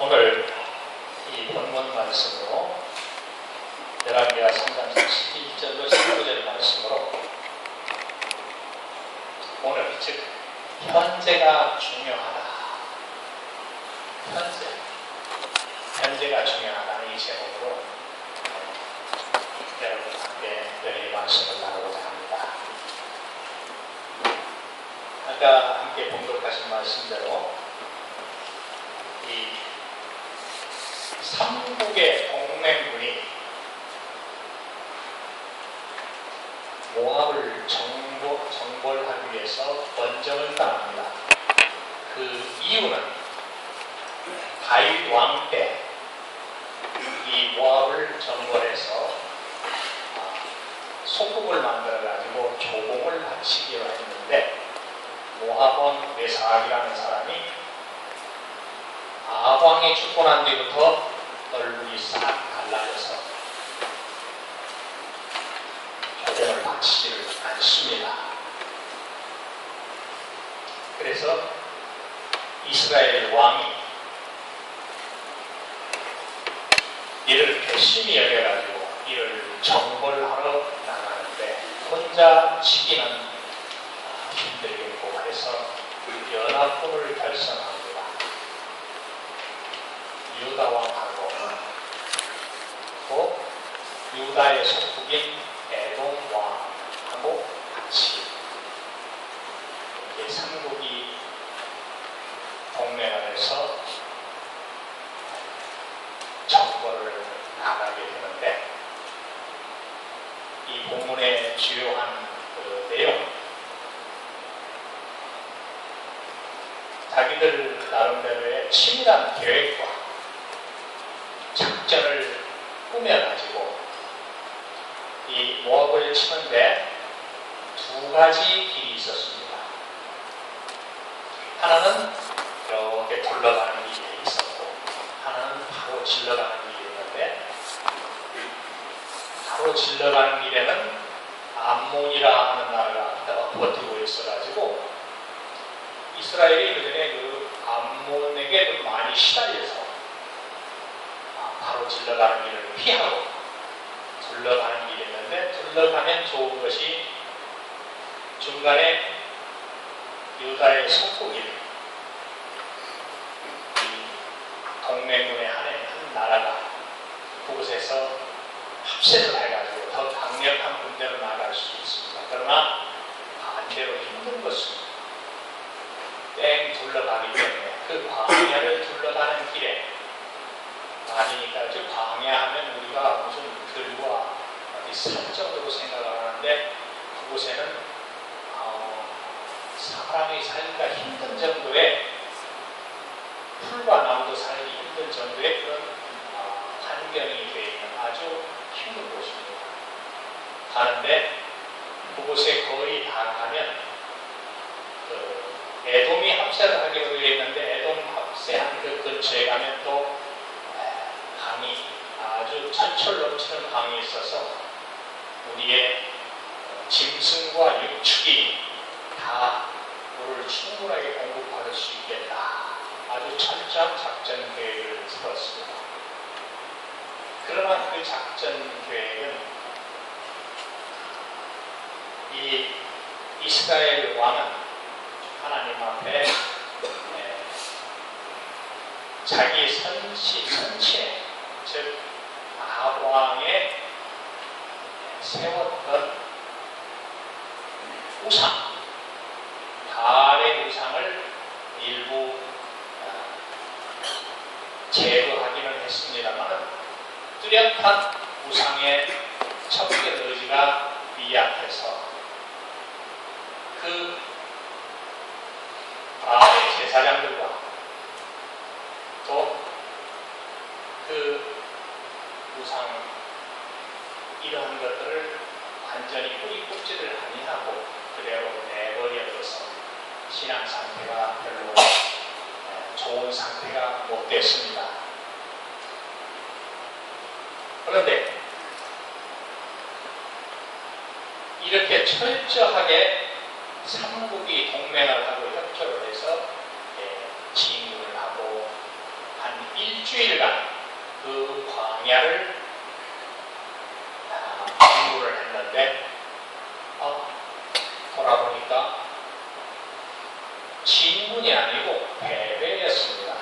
오늘 이 본문 말씀으로 열왕기하 3장 11절로 19절 말씀으로 오늘 즉 현재가 중요하다. 현재 현재가 중요하다는 이 제목으로 여러분과 함께 연의 말씀을 나누고자 합니다. 아까 함께 봉독하신 말씀대로 이 삼국의 동맹군이 모압을 정보, 정벌하기 위해서 원정을 당합니다. 그 이유는 다윗 왕 때 이 모압을 정벌해서 아, 소국을 만들어 가지고 조공을 바치기로 했는데 모압 왕 메사악이라는 사람이 아왕이 죽고 난 뒤부터 얼굴이 싹 갈라져서 조공을 바치지를 않습니다. 그래서 이스라엘 왕이 이를 괘씸히 여겨가지고 이를 정벌하러 나가는데 혼자 치기는 아, 힘들겠고 해서 연합군을 결성합니다. 유다 왕하고 또 유다의 속국인 에돔 왕하고 같이 이렇게 삼국이 동맹을 해서 정벌을 나가게 되는데 이 본문의 주요한 그 내용 자기들 나름대로의 치밀한 계획과 작전을 꾸며가지고 이 모압을 치는데 두 가지 길이 있었습니다. 하나는 이렇게 둘러가는 길이 있었고 하나는 바로 질러가는 길이 있는데 바로 질러가는 길에는 암몬이라 하는 나라가 버티고 있어가지고 이스라엘이 그전에 그 암몬에게 좀 많이 시달려서 아, 바로 질러가는 길을 피하고 둘러가는 길이 있는데 둘러가면 좋은 것이 중간에 유다의 속국인 이 동맹군의 한, 한 나라가 그곳에서 합세를 해가지고 더 강력한 군대로 나갈 수 있습니다. 그러나 반대로 힘든 것은 땡 둘러가기 때문에 그 광야를 둘러가는 길에 아니니까 즉 광야하면 우리가 무슨 들과 어디 산적으로 생각을 하는데 그곳에는 어, 사람이 살기가 힘든 정도의 풀과 나무도 살기 힘든 정도의 그런 어, 환경이 되어 있는 아주 힘든 곳입니다. 가는데 그곳에 거의 다 가면 그 에돔이 합세를 하기로 했는데 에돔 합세한 그 근처에 가면 또 강이 아주 철철 넘치는 강이 있어서 우리의 짐승과 육축이 다 물을 충분하게 공급받을 수 있겠다. 아주 철저한 작전 계획을 세웠습니다. 그러나 그 작전 계획은 이 이스라엘 왕은 하나님 앞에 예, 자기 선치, 선체, 즉 아왕의 세웠던 우상, 달의 우상을 일부 아, 제거하기는 했습니다만 뚜렷한 우상의 척결 의지가 미약해서 그 바알의 제사장들과 또 그 우상 이러한 것들을 완전히 뿌리 꼽지를 아니하고 그대로 내버려둬서 신앙 상태가 별로 에, 좋은 상태가 못 됐습니다. 그런데 이렇게 철저하게 삼국이 동맹을 하고 협조를 해서 예, 진군을 하고 한 일주일간 그 광야를 아, 공부를 했는데 어, 돌아보니까 진군이 아니고 패배였습니다.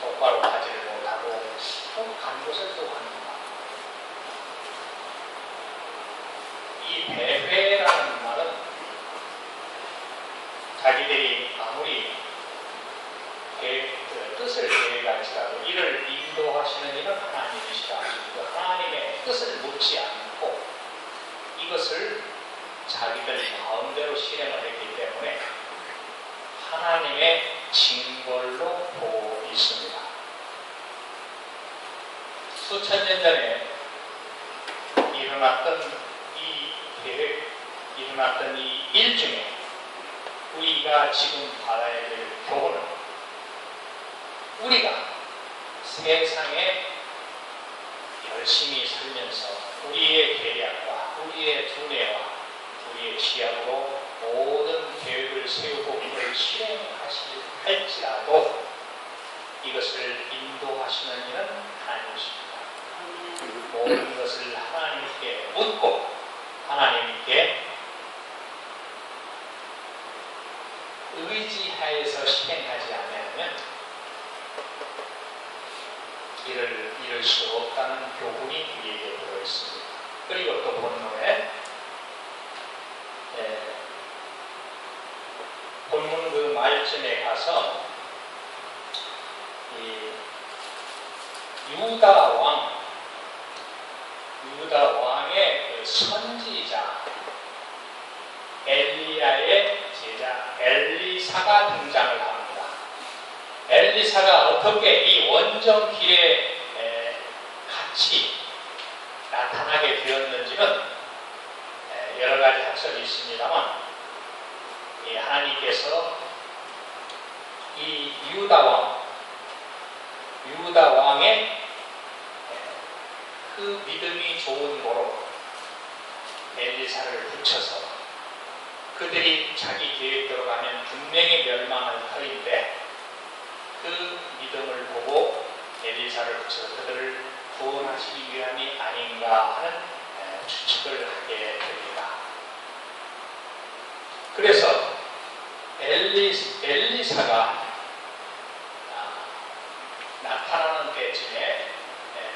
똑바로 가지를 못하고 또 간 곳을 또 갑니다. 이 패배라는 말은 자기들이 아무리 계획, 그 뜻을 계획할지라도 이를 인도하시는 이는 하나님이시다. 그 하나님의 묻지 않고 이것을 자기들 마음대로 실행을 했기 때문에 하나님의 징벌로 보고 있습니다. 수천 년 전에 일어났던 이 계획, 일어났던 이 일 중에 우리가 지금 받아야 될 교훈은 우리가 세상에 열심히 살면서 우리의 계략과 우리의 두뇌와 우리의 지압으로 모든 계획을 세우고 이걸 실행하실지라도 이것을 인도하시는 이는 하나님이십니다. 모든 것을 하나님께 묻고 하나님께 의지하여서 실행하지 않으면 이를 이룰 수 없다는 교훈이 우리에게 있습니다. 그리고 또 본문에 예, 본문 그 말쯤에 가서 이 유다 왕 유다 왕의 그 선지자 엘리야의 제자 엘리사가 등장을 합니다. 엘리사가 어떻게 이 원정 길에 에, 같이 나타나게 되었는지는 에, 여러 가지 학설이 있습니다만 이 하나님께서 이 유다 왕 유다 왕의 에, 그 믿음이 좋은 거로 엘리사를 붙여서 그들이 자기 계획대로 가면 분명히 멸망할 터인데 그 믿음을 보고 엘리사를 붙여서 그들을 구원하시기 위함이 아닌가 하는 에, 추측을 하게 됩니다. 그래서 엘리, 엘리사가 아, 나타나는 때쯤에 에,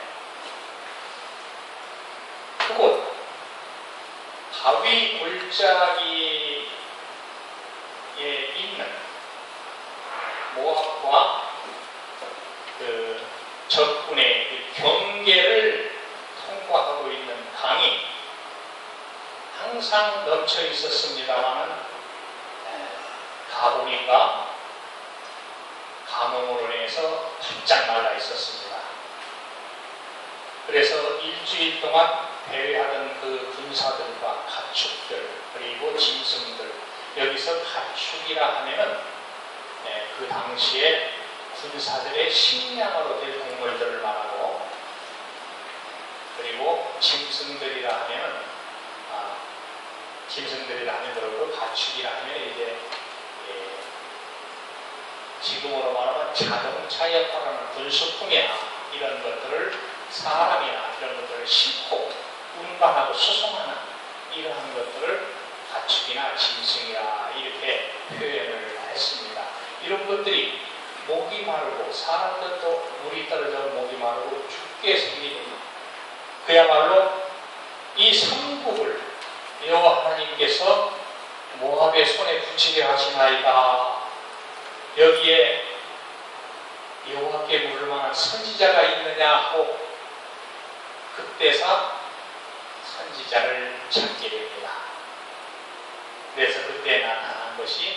그곳 바위 골짜기에 있는 모압과 그 적군의 그 경계를 통과하고 있는 강이 항상 넘쳐 있었습니다만은 가보니까 가뭄으로 인해서 바짝 말라 있었습니다. 그래서 일주일 동안 대회하던 그 군사들과 가축들 그리고 짐승들 여기서 가축이라 하면은 예, 그 당시에 군사들의 식량으로 될 동물들을 말하고 그리고 짐승들이라 하면은 아, 짐승들이라 하면 그렇고 가축이라 하면 이제 예, 지금으로 말하면 자동차에 관한 군수품이나 이런 것들을 사람이나 이런 것들을 싣고 운반하고 수송하는 이러한 것들을 가축이나 짐승이라 이렇게 표현을 했습니다. 이런 것들이 목이 마르고 사람들도 물이 떨어져 목이 마르고 죽게 생기는 그야말로 이 삼국을 여호와 하나님께서 모압의 손에 붙이게 하시나이다. 여기에 여호와께 물을 만한 선지자가 있느냐 하고 그때서 선지자를 찾게 됩니다. 그래서 그때 나타난 것이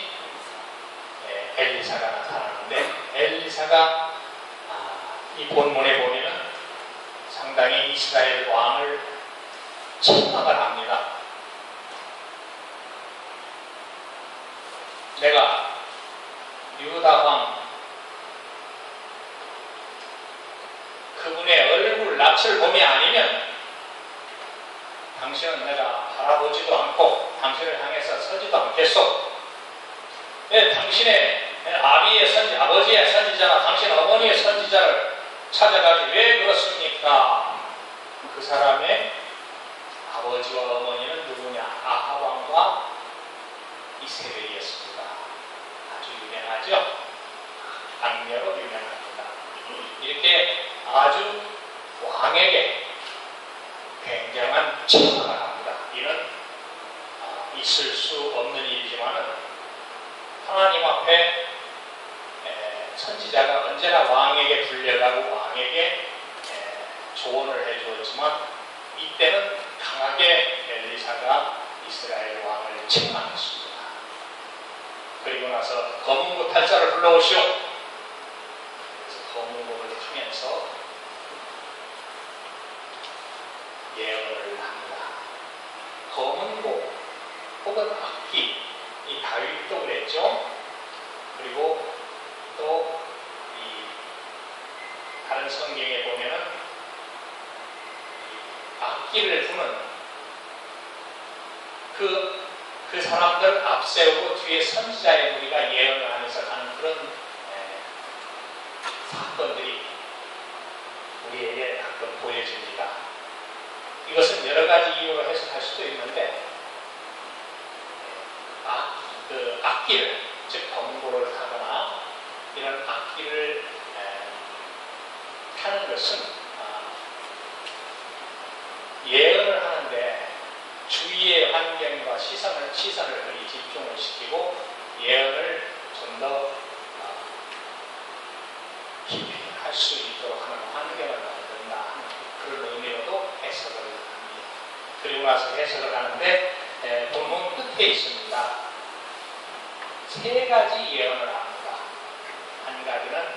예, 엘리사가 나타나는데 엘리사가 아, 이 본문에 보면은 상당히 이스라엘 왕을 책망을 합니다. 내가 유다 왕 그분의 얼굴 낯을 봄이 아니면 당신은 내가 바라보지도 않고 당신을 향해서 서지도 않겠소. 네, 당신의 아비의 선지, 아버지의 선지자나 당신 어머니의 선지자를 찾아가지 왜 그렇습니까? 그 사람의 아버지와 어머니는 누구냐? 아하왕과 이세벨이었습니다. 아주 유명하죠? 악녀로 유명합니다. 이렇게 아주 왕에게 굉장한 처벌을 합니다. 이는 아, 있을 수 없는 일이지만은 하나님 앞에 에, 선지자가 언제나 왕에게 불려가고 왕에게 에, 조언을 해주었지만 이때는 강하게 엘리사가 이스라엘 왕을 책망했습니다. 그리고 나서 검은고 탈자를 불러오시오. 그래서 검은고를 하면서 예언을 합니다. 검은고 혹은 악기 이 다윗도 그랬죠. 그리고 또 이 다른 성경에 보면은 이 악기를 부는 그, 그 사람들 앞세우고 뒤에 선지자의 무리가 예언을 하면서 가는 그런 에, 사건들이 우리에게 가끔 보여집니다. 이것은 여러 가지 이유로 해석할 수도 있는데 아, 그 악기를 즉 검고를 타거나 이런 악기를 에, 타는 것은 아, 예언을 하는데 주위의 환경과 시선을 시선을 그리 집중을 시키고 예언을 좀 더 깊이 할 수 있도록 하는 환경을 만든다 하는 그런 의미로도 해석을 합니다. 그리고 나서 해석을 하는데 에, 본문 끝에 있습니다. 세 가지 예언을 합니다. 한 가지는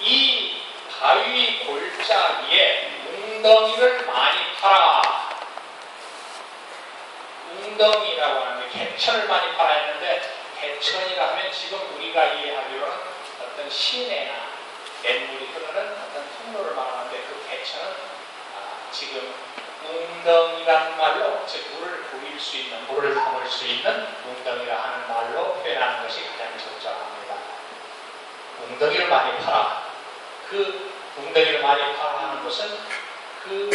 이 바위 골짜기에 웅덩이를 많이 파라. 웅덩이라고 하는데 개천을 많이 파라 했는데 개천이라 하면 지금 우리가 이해하기로는 어떤 시내나 냇물이 흐르는 어떤 통로를 말하는데 그 개천은 아, 지금 웅덩이라는 말로 즉 물을 보일 수 있는 물을 담을 수 있는 웅덩이라 하는 말로 표현하는 것이 가장 적절합니다. 웅덩이를 많이 파라. 그 웅덩이를 많이 파라 하는 것은 그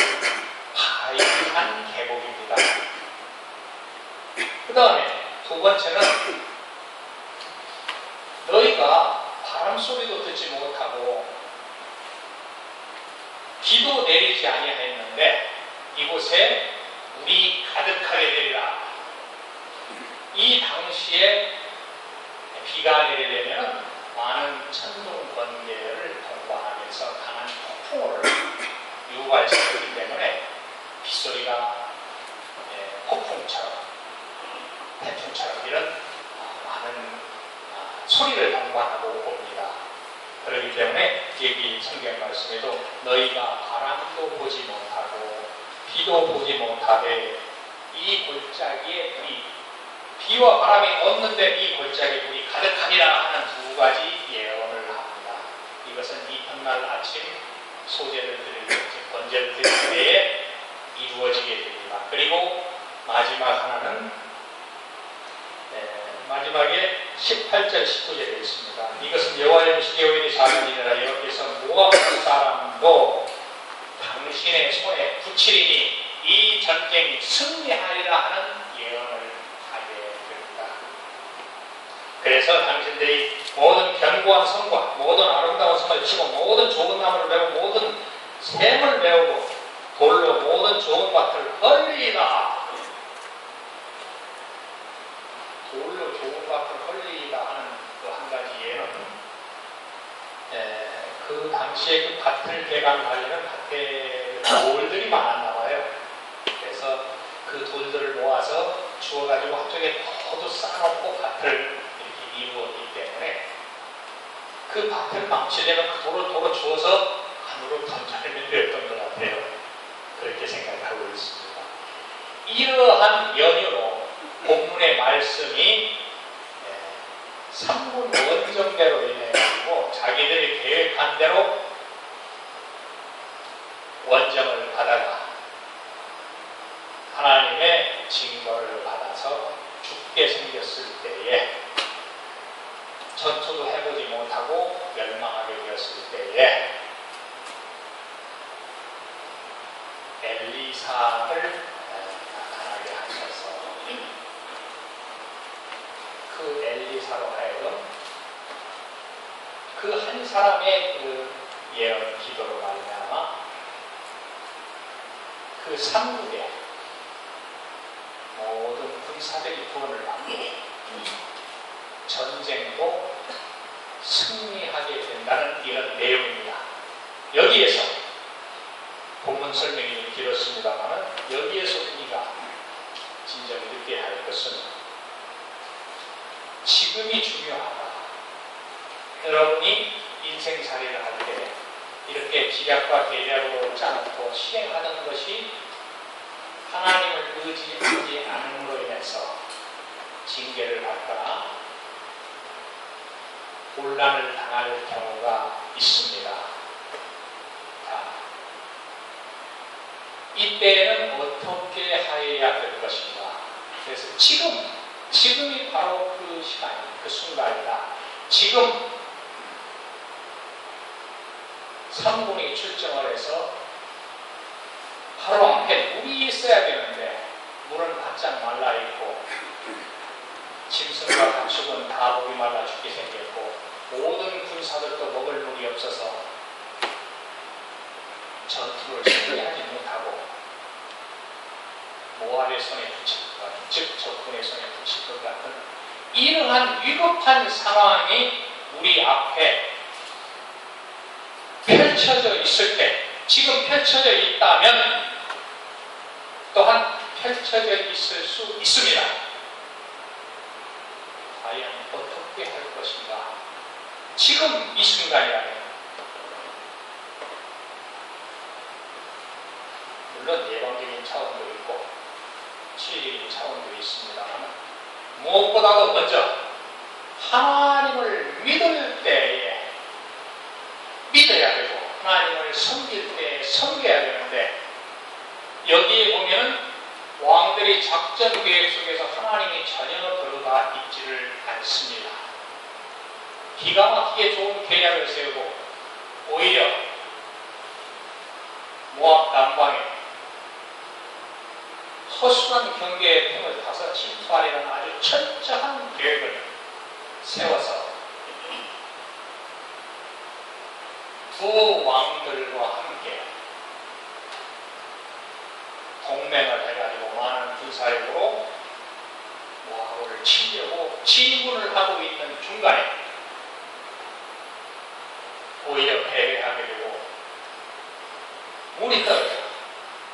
바위한 계곡입니다. 그 다음에 두 번째는 너희가 바람 소리도 듣지 못하고 비도 내리지 아니하였는데 이곳에 물이 가득하게 되리라. 이 당시에 비가 내리려면 많은 천둥 번개를 통과하면서 강한 폭풍을 유발시키기 때문에 빗소리가 예, 폭풍처럼 태풍처럼 이런 어, 많은 아, 소리를 동반하고 옵니다. 그렇기 때문에 여기 성경 말씀에도 너희가 바람도 보지 못하고 비도 보지 못하되 이 골짜기에 물이 비와 바람이 없는데 이 골짜기 물이 가득하니라 하는 두 가지 예언을 합니다. 이것은 이튿날 아침 소재를 때, 번제를 드릴 때에 이루어지게 됩니다. 그리고 마지막 하나는 네, 마지막에 18절 19절에 있습니다. 이것은 여호와의 무시개오일이 사는이라 여호와께서 모압 사람도 당신의 손에 붙이리니 이 전쟁이 승리하리라 하는 예언을 하게 됩니다. 그래서 당신들이 모든 견고한 성과, 모든 아름다운 성을 치고 모든 좋은 나무를 메고 모든 샘을 메우고 돌로 모든 좋은 밭을 헐리라. 돌로 좋은 밭을 헐리라 하는 그 한 가지 예는 에, 그 당시에 그 밭을 개간하려면 밭에 돌들이 많았나 봐요. 그래서 그 돌들을 모아서 주워가지고 한쪽에 모두 쌓아놓고 밭을 이렇게 이루었기 때문에 그 밭을 망치려면 그 돌을 도로 주워서 안으로 던져내면 되었던 것 같아요. 그렇게 생각하고 있습니다. 이러한 연유로 본문의 말씀이 3분 원정대로 인해 가지고 자기들이 계획한 대로 원정을 받아가 하나님의 징벌을 받아서 죽게 생겼을 때에 전투도 해보지 못하고 멸망하게 되었을 때에 엘리사를 나타나게 하셔서 그 엘리사로 하여금 그 한 사람의 그 예언 기도로 말미암아 그 삼국의 모든 군사들이 구원을 받고 전쟁도 승리하게 된다는 이런 내용입니다. 여기에서 본문 설명이 좀 길었습니다만 여기에서 우리가 진정히 느껴야 할 것은 지금이 중요하다. 여러분이 인생살이를 할 때 지략과 계략으로 짜놓고 실행하는 것이 하나님을 의지하지 않음으로 인해서 징계를 받거나 혼란을 당할 경우가 있습니다. 자, 이때는 어떻게 하여야 될 것인가? 그래서 지금, 지금이 바로 그 시간, 그 순간이다. 지금 삼군이 출정을 해서 바로 앞에 물이 있어야 되는데 물은 바짝 말라 있고 짐승과 가축은 다 목이 말라 죽게 생겼고 모든 군사들도 먹을 물이 없어서 전투를 승리하지 못하고 모압의 손에 붙일 것 같은 즉 적군의 손에 붙일 것 같은 이러한 위급한 상황이 우리 앞에 펼쳐져 있을 때 지금 펼쳐져 있다면 또한 펼쳐져 있을 수 있습니다. 과연 어떻게 할 것인가? 지금 이 순간이라면 물론 예방적인 차원도 있고 치유적인 차원도 있습니다만 무엇보다도 먼저 하나님을 믿을 때에 믿어야 되고 하나님을 섬길 때 섬겨야 되는데 여기에 보면 왕들이 작전 계획 속에서 하나님이 전혀 들어가 있지를 않습니다. 기가 막히게 좋은 계략을 세우고 오히려 모압 남방에 허술한 경계의 틈을 타서 침투하려는 아주 철저한 계획을 세워서 두 왕들과 함께 동맹을 해가지고 많은 군사력으로 모압을 치려고 진군을 하고 있는 중간에 오히려 패배하게 되고 물이 떨어져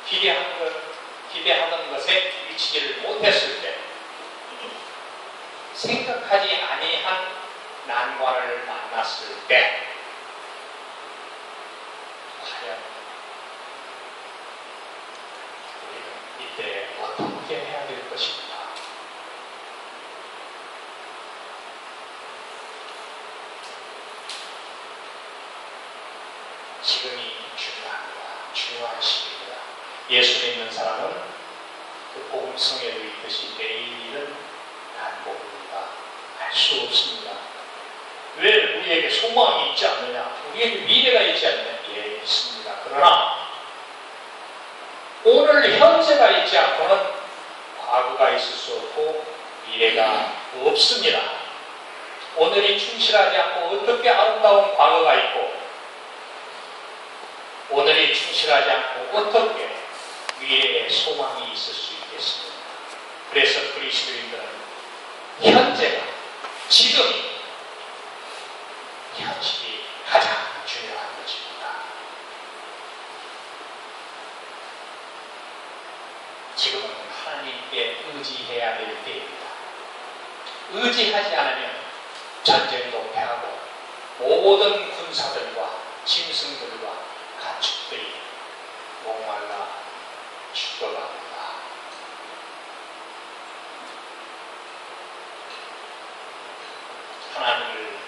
기대한 것, 기대하던 것에 미치지를 못했을 때 생각하지 아니한 난관을 만났을 때 과연 우리는 이때 어떻게 해야 될 것인가? 지금이 중요합니다. 중요한 시기입니다. 예수 믿는 사람은 그 복음성에도 있듯이 내일은 난복입니다. 알 수 없습니다. 왜 우리에게 소망이 있지 않느냐? 우리에게 미래가 있지 않느냐? 예, 있습니다. 그러나 오늘 현재가 있지 않고는 과거가 있을 수 없고 미래가 없습니다. 오늘이 충실하지 않고 어떻게 아름다운 과거가 있고 오늘이 충실하지 않고 어떻게 미래에 소망이 있을 수 있겠습니까? 그래서 그리스도인들은 현재가 지금 현실이 가장 중요한 것입니다. 지금은 하나님께 의지해야 될 때입니다. 의지하지 않으면 전쟁도 패하고 모든 군사들과 짐승들과 가축들이 목말라 죽어갑니다. 하나님을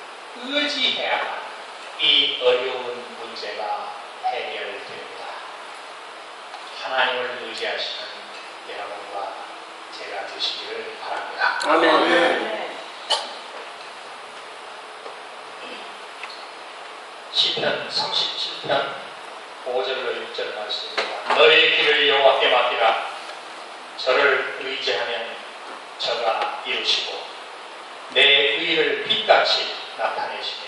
의지해야 이 어려운 문제가 해결됩니다. 하나님을 의지하시는 여러분과 제가 되시기를 바랍니다. 아멘. 37편 37편 5절로 6절 말씀입니다. 너의 길을 여호와께 맡기라. 저를 의지하면 저가 이루시고 내 의를 빛같이 나타내시며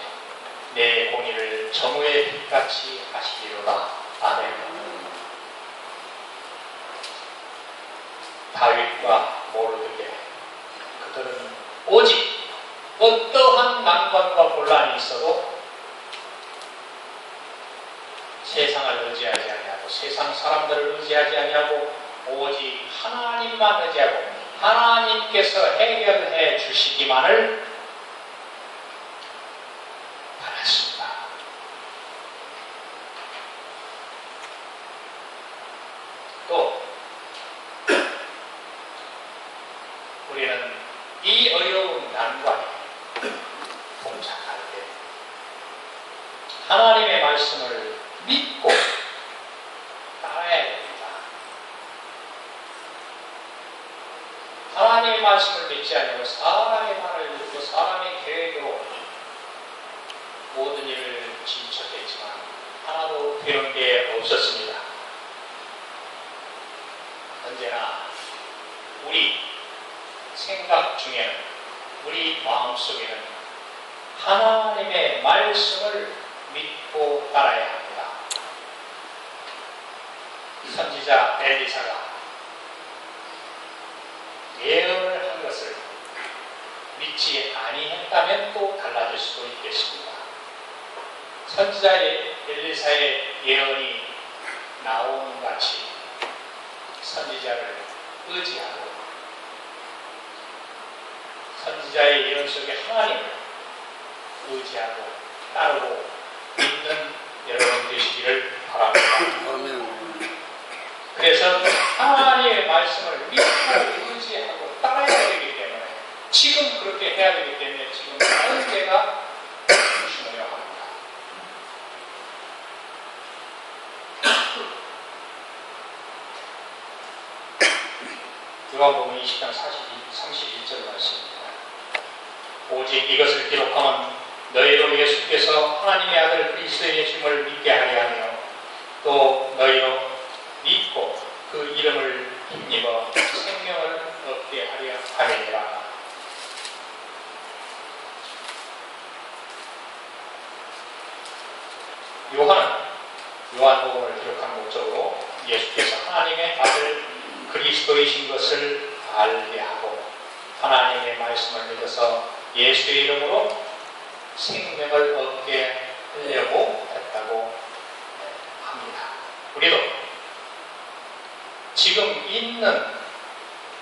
내 공의를 정오의 빛같이 하시리로다. 아멘. 다윗과 모르드게 그들은 오직 어떠한 난관 세상 사람들을 의지하지 아니하고 오직 하나님만 의지하고 하나님께서 해결해 주시기만을 바랐습니다. 또 우리는 이 어려운 난관에 봉착할 때 하나님의 말씀을 믿고 따라야 됩니다. 하나님의 말씀을 믿지 않고 사람의 말을 듣고 사람의 계획으로 모든 일을 진척했지만 하나도 되는 게 없었습니다. 언제나 우리 생각 중에는 우리 마음 속에는 하나님의 말씀을 믿고 따라야 합니다. 선지자 엘리사가 예언을 한 것을 믿지 아니했다면 또 달라질 수도 있겠습니다. 선지자 엘리사의 예언이 나오는 같이 선지자를 의지하고 선지자의 예언 속에 하나님을 의지하고 따르고 믿는 여러분 되시기를 바랍니다. 그래서 하나님의 말씀을 믿고 의지하고 따라야 되기 때문에 지금 그렇게 해야 되기 때문에 지금 현재가 중요합니다. 요한복음 20장 31절 말씀입니다. 오직 이것을 기록하면 너희로 예수께서 하나님의 아들 그리스도의 예수님을 믿게 하려 하며 또 너희로 믿고 그 이름을 힘입어 생명을 얻게 하려 함이니라. 요한은 요한복음을 기록한 목적으로 예수께서 하나님의 아들 그리스도이신 것을 알게 하고 하나님의 말씀을 믿어서 예수의 이름으로 생명을 얻게 하려고 했다고 합니다. 우리도 지금 있는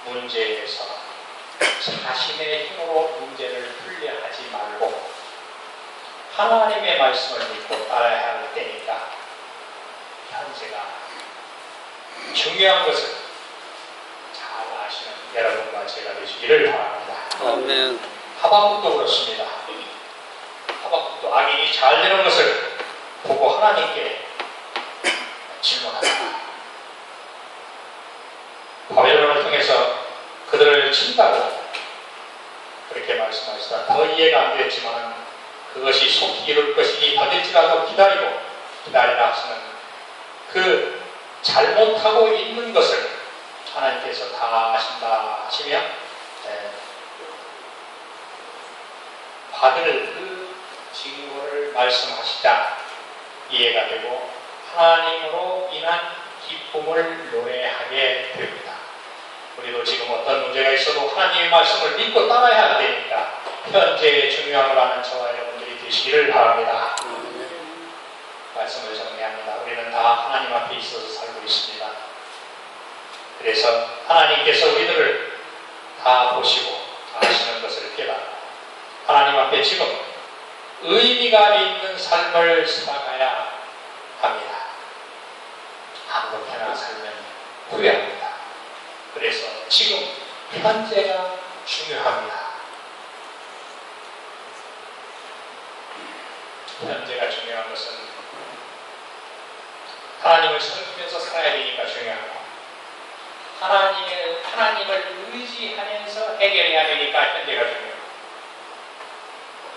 문제에서 자신의 힘으로 문제를 풀려 하지 말고 하나님의 말씀을 믿고 따라야 할 때니까 현재가 중요한 잘 아시는 여러분과 제가 되시기를 바랍니다. 아멘. 하박국도 그렇습니다. 하박국도 악인이 잘 되는 것을 보고 하나님께 질문합니다. 바벨론을 통해서 그들을 친다고 그렇게 말씀하시다. 더 이해가 안 됐지만 그것이 속히 이룰 것이니 더될지라도 기다리고 기다리라 하시는 그 잘못하고 있는 것을 하나님께서 다 아신다 하시며 예, 받을 그 징후를 말씀하시자 이해가 되고 하나님으로 인한 기쁨을 노래하게 됩니다. 우리도 지금 어떤 문제가 있어도 하나님의 말씀을 믿고 따라야 되니까 현재의 중요함을 아는 저와 여러분들이 되시기를 바랍니다. 말씀을 정리합니다. 우리는 다 하나님 앞에 있어서 살고 있습니다. 그래서 하나님께서 우리들을 다 보시고 아시는 것을 깨닫고 하나님 앞에 지금 의미가 있는 삶을 살아가야 합니다. 아무렇게나 살면 후회합니다. 그래서 지금 현재가 중요합니다. 현재가 중요한 것은 하나님을 섬기면서 살아야 되니까 중요하고 하나님의, 하나님을 의지하면서 해결해야 되니까 현재가 중요하고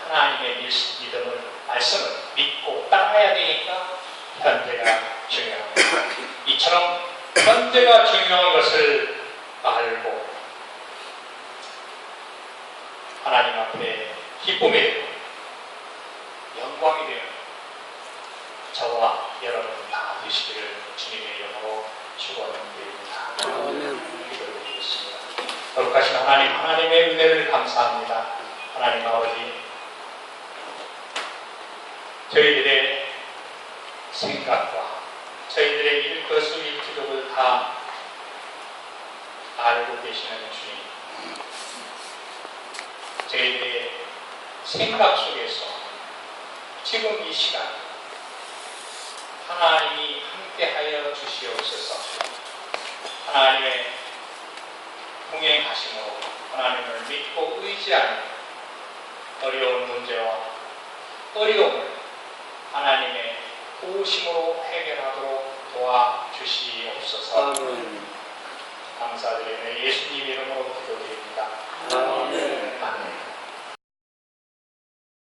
하나님의 밀- 믿음을 말씀을 믿고 따라야 되니까 현재가 중요합니다. 이처럼 현재가 중요한 것을 알고 하나님 앞에 기쁨이 되고 영광이 되는 저와 여러분 다 되시기를 주님의 이름으로 축원드립니다. 아멘. 기도드리겠습니다. 거룩하신 하나님, 하나님의 은혜를 감사합니다. 하나님 아버지, 저희들의 생각과 저희들의 일것을 일기록을 다 알고 계시는 주님. 저희들의 생각 속에서 지금 이 시간 하나님이 함께하여 주시옵소서. 하나님의 공행하심으로 하나님을 믿고 의지하는 어려운 문제와 어려움을 하나님의 도우심으로 해결하도록 도와주시옵소서. 아멘. 감사드리며 예수님 이름으로 기도드립니다. 아멘. 아멘.